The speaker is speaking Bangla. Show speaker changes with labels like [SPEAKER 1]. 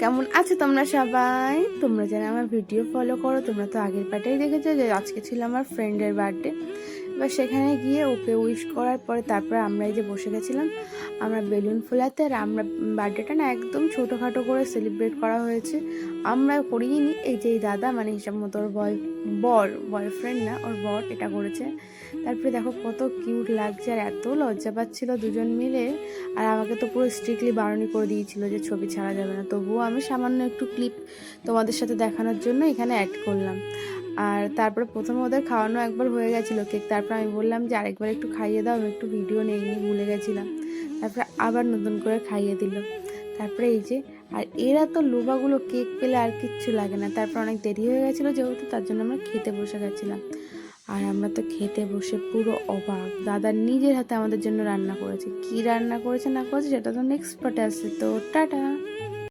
[SPEAKER 1] কেমন আছে তোমরা সবাই? তোমরা যারা আমার ভিডিও ফলো করো, তোমরা তো আগের পার্টেই দেখেছ যে আজকে ছিল আমার ফ্রেন্ডের বার্থডে এবার সেখানে গিয়ে ওকে উইশ করার পরে তারপর আমরা এই যে বসে গেছিলাম, আমরা বেলুন ফোলাতে আর আমরা বার্থডেটা না একদম ছোটোখাটো করে সেলিব্রেট করা হয়েছে। আমরা করিনি, এই যে এই দাদা মানে হিসাব মতো ওর বয় বর বয়ফ্রেন্ড না, ওর বর এটা করেছে। তারপরে দেখো কত কিউট লাগছে আর এত লজ্জা পাচ্ছিল দুজন মিলে। আর আমাকে তো পুরো স্ট্রিক্টলি বারণই করে দিয়েছিল যে ছবি ছাড়া যাবে না। তবুও আমি সামান্য একটু ক্লিপ তোমাদের সাথে দেখানোর জন্য এখানে অ্যাড করলাম। আর তারপরে প্রথমে ওদের খাওয়ানো একবার হয়ে গেছিল কেক। তারপর আমি বললাম যে আরেকবার একটু খাইয়ে দাও, আমি একটু ভিডিও নিয়ে ভুলে গেছিলাম। তারপরে আবার নতুন করে খাইয়ে দিল। তারপরে এই যে, আর এরা তো লোবাগুলো কেক পেলে আর কিচ্ছু লাগে না। তারপর অনেক দেরি হয়ে গেছিল যেহেতু, তার জন্য আমরা খেতে বসে গেছিলাম। আর আমরা তো খেতে বসে পুরো অবাক। দাদা নিজের হাতে আমাদের জন্য রান্না করেছে। কি রান্না করেছে না করেছে সেটা তো নেক্সট পার্টে আসছে। তো টাটা।